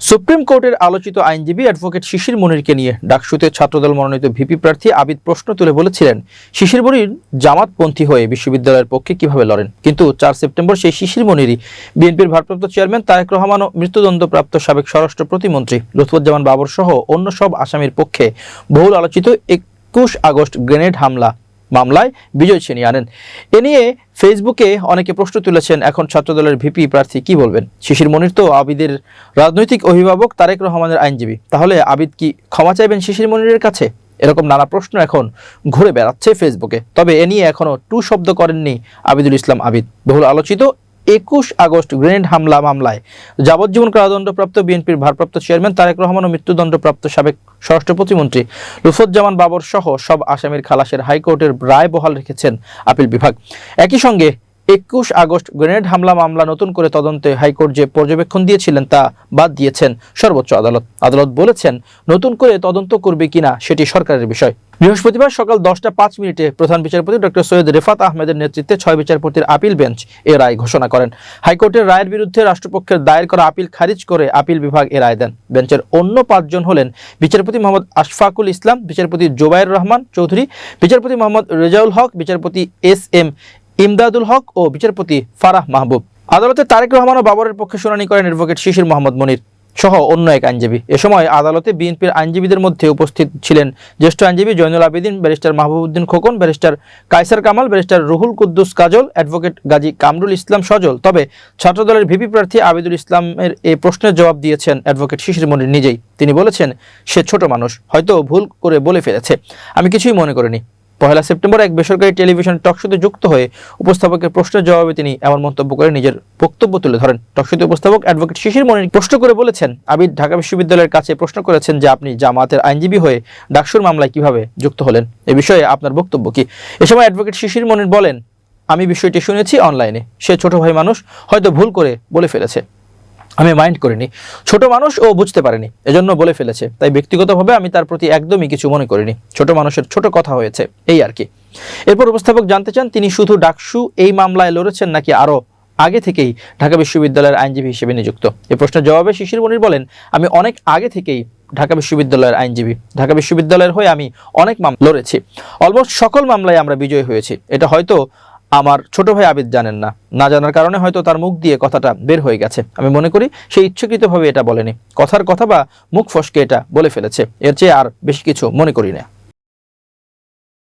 Supreme কোর্টের আলোচিত আইনজীবী অ্যাডভোকেট শিশির মনিরকে নিয়ে ডাকসুতে ছাত্রদল মনোনীত ভিপি প্রার্থী আবিদ প্রশ্ন তুলে বলেছিলেন, শিশির মনির জামাতপন্থী হয়ে বিশ্ববিদ্যালয়ের পক্ষে কীভাবে লড়েন? কিন্তু চার সেপ্টেম্বর সেই শিশির মনিরই বিএনপির ভারপ্রাপ্ত চেয়ারম্যান তারেক রহমান ও মৃত্যুদণ্ডপ্রাপ্ত সাবেক স্বরাষ্ট্র প্রতিমন্ত্রী লুৎফুজ্জামান বাবর সহ অন্য সব আসামির পক্ষে বহুল আলোচিত একুশ আগস্ট গ্রেনেড হামলা মামলায় বিজয় ছিনিয়ে আনেন। এ নিয়ে ফেসবুকে অনেকে প্রশ্ন তুলেছেন, এখন ছাত্রদলের ভিপি প্রার্থী কি বলবেন? শিশির মনির তো আবিদের রাজনৈতিক অভিভাবক, তারেক রহমানের আইনজীবী। তাহলে আবিদ কি ক্ষমা চাইবেন শিশির মনিরের কাছে? এরকম নানা প্রশ্ন এখন ঘুরে বেড়াচ্ছে ফেসবুকে। তবে এ নিয়ে এখনও টু শব্দ করেননি আবিদুল ইসলাম আবিদ। বহুল আলোচিত একুশ আগস্ট গ্রেনেড হামলা মামলায় যাবজ্জীবন কারাদণ্ডপ্রাপ্ত বিএনপির ভারপ্রাপ্ত চেয়ারম্যান তারেক রহমান ও মৃত্যুদণ্ডপ্রাপ্ত সাবেক স্বরাষ্ট্র প্রতিমন্ত্রী লুফুজ্জামান বাবর সহ সব আসামির খালাসের হাইকোর্টের রায় বহাল রেখেছেন আপিল বিভাগ। একই সঙ্গে একুশ আগস্ট গ্রেনেড হামলা মামলা নতুন করে তদন্তে হাইকোর্ট যে পর্যবেক্ষণ দিয়েছিলেন তা বাদ দিয়েছেন সর্বোচ্চ আদালত। আদালত বলেছেন, নতুন করে তদন্ত করবে কিনা সেটি সরকারের বিষয়। বৃহস্পতিবার সকাল দশটা পাঁচ মিনিটে প্রধান বিচারপতি ডক্টর সৈয়দ রেফাত আহমেদের নেতৃত্বে ছয় বিচারপতির আপিল বেঞ্চ এ রায় ঘোষণা করেন। হাইকোর্টের রায়ের বিরুদ্ধে রাষ্ট্রপক্ষের দায়ের করা আপিল খারিজ করে আপিল বিভাগ এ রায় দেন। বেঞ্চের অন্য পাঁচজন হলেন বিচারপতি মোহাম্মদ আশফাকুল ইসলাম, বিচারপতি জোবায়ের রহমান চৌধুরী, বিচারপতি মোহাম্মদ রেজাউল হক, বিচারপতি এস এম ইমদাদুল হক ও বিচারপতি ফারাহ মাহবুব। আদালতে তারেক রহমান ও বাবরের পক্ষে শুনানি করেন অ্যাডভোকেট শিশির মোহাম্মদ মনির। সহ অন্য এক আইনজীবী। এ সময় আদালতে বিএনপির আইনজীবীদের মধ্যে উপস্থিত ছিলেন জ্যেষ্ঠ আইনজীবী Zainul Abedin, barrister Mahbubuddin Khokon, barrister Kaiser Kamal, barrister Ruhul Quddus Kajol, advocate Gazi Kamrul Islam Sajal. তবে ছাত্রদলের ভিপি প্রার্থী আবিদুল ইসলামের এই প্রশ্নের জবাব দিয়েছেন অ্যাডভোকেট শিশির মনির নিজেই। তিনি বলেছেন, সে ছোট মানুষ, হয়তো ভুল করে বলে ফেলেছে। আমি কিছুই মনে করিনি। পহেলা সেপ্টেম্বর এক বেসরকারি টেলিভিশন টকশোতে যুক্ত হয়ে উপস্থাপকের প্রশ্নের জবাবে তিনি এমন মন্তব্য করে নিজের বক্তব্য তুলে ধরেন। টকশোতে উপস্থাপক অ্যাডভোকেট শিশির মনির প্রশ্ন করে বলেছেন, আবিদ, ঢাকা বিশ্ববিদ্যালয়ের কাছে প্রশ্ন করেছেন যে আপনি জামাতের আইনজীবী হয়ে ডাকসুর মামলায় কীভাবে যুক্ত হলেন? এ বিষয়ে আপনার বক্তব্য কি? এ সময় অ্যাডভোকেট শিশির মনির বলেন, আমি বিষয়টি শুনেছি অনলাইনে। সে ছোট ভাই মানুষ, হয়তো ভুল করে বলে ফেলেছে। আমি মাইন্ড করিনি। ছোট মানুষ ও বুঝতে পারেনি, এজন্য বলে ফেলেছে। তাই ব্যক্তিগতভাবে আমি তার প্রতি একদমই কিছু মনে করিনি। ছোট মানুষের ছোট কথা হয়েছে, এই আর কি। এরপর উপস্থাপক জানতে চান, তিনি শুধু ডাকসু এই মামলায় লড়েছেন নাকি আরও আগে থেকেই ঢাকা বিশ্ববিদ্যালয়ের আইনজীবী হিসেবে নিযুক্ত? এ প্রশ্নের জবাবে শিশির মনির বলেন, আমি অনেক আগে থেকেই ঢাকা বিশ্ববিদ্যালয়ের আইনজীবী। ঢাকা বিশ্ববিদ্যালয়ের হয়ে আমি অনেক মামলা লড়েছি। অলমোস্ট সকল মামলায় আমরা বিজয়ী হয়েছি। এটা হয়তো আমার ছোট ভাই আবিদ জানেন না। না জানার কারণে হয়তো তার মুখ দিয়ে কথাটা বের হয়ে গেছে। আমি মনে করি সে ইচ্ছাকৃতভাবে এটা বলেনি। কথার কথা বা মুখ ফসকে এটা বলে ফেলেছে। এর চেয়ে আর বেশি কিছু মনে করি না।